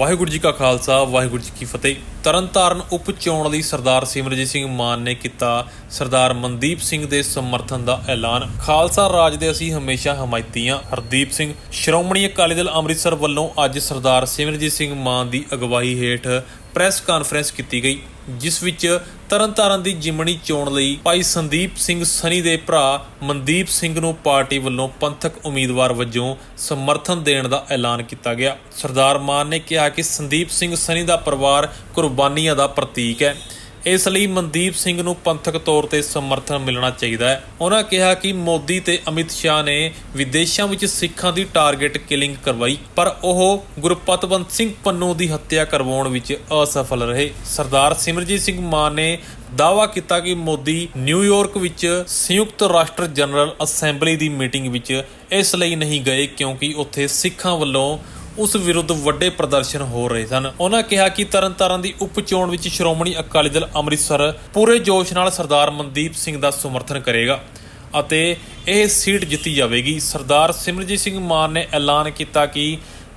ਵਾਹਿਗੁਰੂ ਜੀ ਕਾ ਖਾਲਸਾ, ਵਾਹਿਗੁਰੂ ਜੀ ਕੀ ਫਤਿਹ। ਤਰਨਤਾਰਨ ਉਪ ਚੋਣ ਲਈ ਸਰਦਾਰ ਸਿਮਰਜੀਤ ਸਿੰਘ ਮਾਨ ਨੇ ਕੀਤਾ ਸਰਦਾਰ ਮਨਦੀਪ ਸਿੰਘ ਦੇ ਸਮਰਥਨ ਦਾ ਐਲਾਨ। ਖਾਲਸਾ ਰਾਜ ਦੇ ਅਸੀਂ ਹਮੇਸ਼ਾ ਹਮਾਇਤੀ ਹਾਂ। ਹਰਦੀਪ ਸਿੰਘ, ਸ਼੍ਰੋਮਣੀ ਅਕਾਲੀ ਦਲ ਅੰਮ੍ਰਿਤਸਰ ਵੱਲੋਂ ਅੱਜ ਸਰਦਾਰ ਸਿਮਰਜੀਤ ਸਿੰਘ ਮਾਨ ਦੀ ਅਗਵਾਈ ਹੇਠ ਪ੍ਰੈਸ ਕਾਨਫਰੰਸ ਕੀਤੀ ਗਈ। ਜਿਸ ਵਿੱਚ ਤਰਨਤਾਰਨ ਦੀ ਜਿਮਣੀ ਚੋਣ ਲਈ ਭਾਈ ਸੰਦੀਪ ਸਿੰਘ ਸਨੀ ਦੇ ਭਰਾ ਮਨਦੀਪ ਸਿੰਘ ਨੂੰ ਪਾਰਟੀ ਵੱਲੋਂ ਪੰਥਕ ਉਮੀਦਵਾਰ ਵਜੋਂ ਸਮਰਥਨ ਦੇਣ ਦਾ ਐਲਾਨ ਕੀਤਾ ਗਿਆ। ਸਰਦਾਰ ਮਾਨ ਨੇ ਕਿਹਾ ਕਿ ਸੰਦੀਪ ਸਿੰਘ ਸਨੀ ਦਾ ਪਰਿਵਾਰ ਕੁਰਬਾਨੀਆਂ ਦਾ ਪ੍ਰਤੀਕ ਹੈ। ਇਸ ਲਈ ਮਨਦੀਪ ਸਿੰਘ ਨੂੰ ਪੰਥਕ ਤੌਰ ਤੇ ਸਮਰਥਨ ਮਿਲਣਾ ਚਾਹੀਦਾ ਹੈ। ਉਹਨਾਂ ਕਿਹਾ ਕਿ ਮੋਦੀ ਤੇ ਅਮਿਤ ਸ਼ਾਹ ਨੇ ਵਿਦੇਸ਼ਾਂ ਵਿੱਚ ਸਿੱਖਾਂ ਦੀ ਟਾਰਗੇਟ ਕਿਲਿੰਗ ਕਰਵਾਈ, ਪਰ ਉਹ ਗੁਰਪਤਵੰਤ ਸਿੰਘ ਪੰਨੂ ਦੀ ਹੱਤਿਆ ਕਰਵਾਉਣ ਵਿੱਚ ਅਸਫਲ ਰਹੇ। ਸਰਦਾਰ ਸਿਮਰਜੀਤ ਸਿੰਘ ਮਾਨ ਨੇ ਦਾਅਵਾ ਕੀਤਾ ਕਿ ਮੋਦੀ ਨਿਊਯਾਰਕ ਵਿੱਚ ਸੰਯੁਕਤ ਰਾਸ਼ਟਰ ਜਨਰਲ ਅਸੈਂਬਲੀ ਦੀ ਮੀਟਿੰਗ ਵਿੱਚ ਇਸ ਲਈ ਨਹੀਂ ਗਏ ਕਿਉਂਕਿ ਉੱਥੇ ਸਿੱਖਾਂ ਵੱਲੋਂ ਉਸ ਵਿਰੁੱਧ ਵੱਡੇ ਪ੍ਰਦਰਸ਼ਨ ਹੋ ਰਹੇ ਸਨ। ਉਹਨਾਂ ਕਿਹਾ ਕਿ ਤਰਨਤਾਰਨ ਦੀ ਉਪ ਚੋਣ ਵਿੱਚ ਸ਼੍ਰੋਮਣੀ ਅਕਾਲੀ ਦਲ ਅੰਮ੍ਰਿਤਸਰ ਪੂਰੇ ਜੋਸ਼ ਨਾਲ ਸਰਦਾਰ ਮਨਦੀਪ ਸਿੰਘ ਦਾ ਸਮਰਥਨ ਕਰੇਗਾ ਅਤੇ ਇਹ ਸੀਟ ਜਿੱਤੀ ਜਾਵੇਗੀ। ਸਰਦਾਰ ਸਿਮਰਜੀਤ ਸਿੰਘ ਮਾਨ ਨੇ ਐਲਾਨ ਕੀਤਾ ਕਿ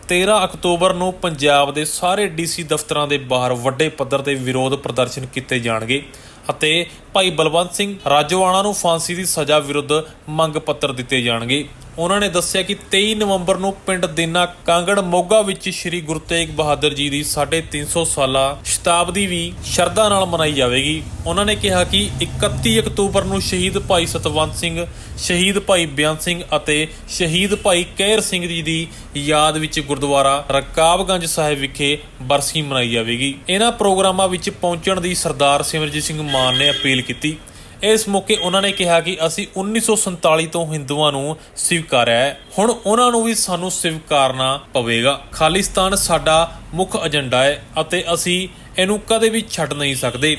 13 ਅਕਤੂਬਰ ਨੂੰ ਪੰਜਾਬ ਦੇ ਸਾਰੇ ਡੀਸੀ ਦਫ਼ਤਰਾਂ ਦੇ ਬਾਹਰ ਵੱਡੇ ਪੱਧਰ ਤੇ ਵਿਰੋਧ ਪ੍ਰਦਰਸ਼ਨ ਕੀਤੇ ਜਾਣਗੇ ਅਤੇ ਭਾਈ ਬਲਵੰਤ ਸਿੰਘ ਰਾਜੋਆਣਾ ਨੂੰ ਫਾਂਸੀ ਦੀ ਸਜ਼ਾ ਵਿਰੁੱਧ ਮੰਗ ਪੱਤਰ ਦਿੱਤੇ ਜਾਣਗੇ। ਉਹਨਾਂ ਨੇ ਦੱਸਿਆ ਕਿ 23 ਨਵੰਬਰ ਨੂੰ ਪਿੰਡ ਦੇਨਾ ਕਾਂਗੜ ਮੋਗਾ ਵਿੱਚ ਸ੍ਰੀ ਗੁਰੂ ਤੇਗ ਬਹਾਦਰ ਜੀ ਦੀ 350 ਸਾਲਾ ਸ਼ਤਾਬਦੀ ਵੀ ਸ਼ਰਧਾ ਨਾਲ ਮਨਾਈ ਜਾਵੇਗੀ। ਉਹਨਾਂ ਨੇ ਕਿਹਾ ਕਿ 31 ਅਕਤੂਬਰ ਨੂੰ ਸ਼ਹੀਦ ਭਾਈ ਸਤਵੰਤ ਸਿੰਘ, ਸ਼ਹੀਦ ਭਾਈ ਬਿਆਨ ਸਿੰਘ ਅਤੇ ਸ਼ਹੀਦ ਭਾਈ ਕਹਿਰ ਸਿੰਘ ਜੀ ਦੀ ਯਾਦ ਵਿੱਚ ਗੁਰਦੁਆਰਾ ਰਕਾਬਗੰਜ ਸਾਹਿਬ ਵਿਖੇ ਬਰਸੀ ਮਨਾਈ ਜਾਵੇਗੀ। ਇਹਨਾਂ ਪ੍ਰੋਗਰਾਮਾਂ ਵਿੱਚ ਪਹੁੰਚਣ ਦੀ ਸਰਦਾਰ ਸਿਮਰਜੀਤ ਸਿੰਘ ਮਾਨ ਨੇ ਅਪੀਲ ਕੀਤੀ। ਇਸ ਮੌਕੇ ਉਹਨਾਂ ਨੇ ਕਿਹਾ ਕਿ ਅਸੀਂ 1947 ਤੋਂ ਹਿੰਦੂਆਂ ਨੂੰ ਸਵੀਕਾਰਿਆ ਹੈ। ਹੁਣ ਉਹਨਾਂ ਨੂੰ ਵੀ ਸਾਨੂੰ ਸਵੀਕਾਰਨਾ ਪਵੇਗਾ। ਖਾਲਿਸਤਾਨ ਸਾਡਾ ਮੁੱਖ ਏਜੰਡਾ ਹੈ ਅਤੇ ਅਸੀਂ ਇਹਨੂੰ ਕਦੇ ਵੀ ਛੱਡ ਨਹੀਂ ਸਕਦੇ।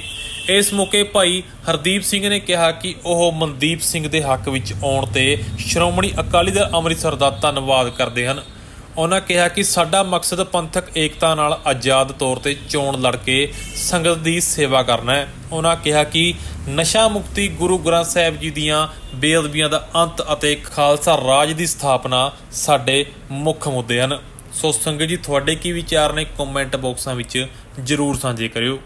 ਇਸ ਮੌਕੇ ਭਾਈ ਹਰਦੀਪ ਸਿੰਘ ਨੇ ਕਿਹਾ ਕਿ ਉਹ ਮਨਦੀਪ ਸਿੰਘ ਦੇ ਹੱਕ ਵਿੱਚ ਆਉਣ ਤੇ ਸ਼੍ਰੋਮਣੀ ਅਕਾਲੀ ਦਲ ਅੰਮ੍ਰਿਤਸਰ ਦਾ ਧੰਨਵਾਦ ਕਰਦੇ ਹਨ। ਉਹਨਾਂ ਕਿਹਾ ਕਿ ਸਾਡਾ ਮਕਸਦ ਪੰਥਕ ਏਕਤਾ ਨਾਲ ਆਜ਼ਾਦ ਤੌਰ ਤੇ ਚੋਣ ਲੜ ਕੇ ਸੰਗਤ ਦੀ ਸੇਵਾ ਕਰਨਾ ਹੈ। ਉਹਨਾਂ ਕਿਹਾ ਕਿ ਨਸ਼ਾ ਮੁਕਤੀ ਗੁਰੂ ਗ੍ਰੰਥ ਸਾਹਿਬ ਜੀ ਦੀਆਂ ਬੇਅਦਬੀਆਂ ਦਾ ਅੰਤ ਅਤੇ ਖਾਲਸਾ ਰਾਜ ਦੀ ਸਥਾਪਨਾ ਸਾਡੇ ਮੁੱਖ ਮੁੱਦੇ ਹਨ। ਸੋ ਸੰਗਤ ਜੀ, ਤੁਹਾਡੇ ਕੀ ਵਿਚਾਰ ਨੇ? ਕਮੈਂਟ ਬਾਕਸਾਂ ਵਿੱਚ ਜਰੂਰ ਸਾਂਝੇ ਕਰਿਓ।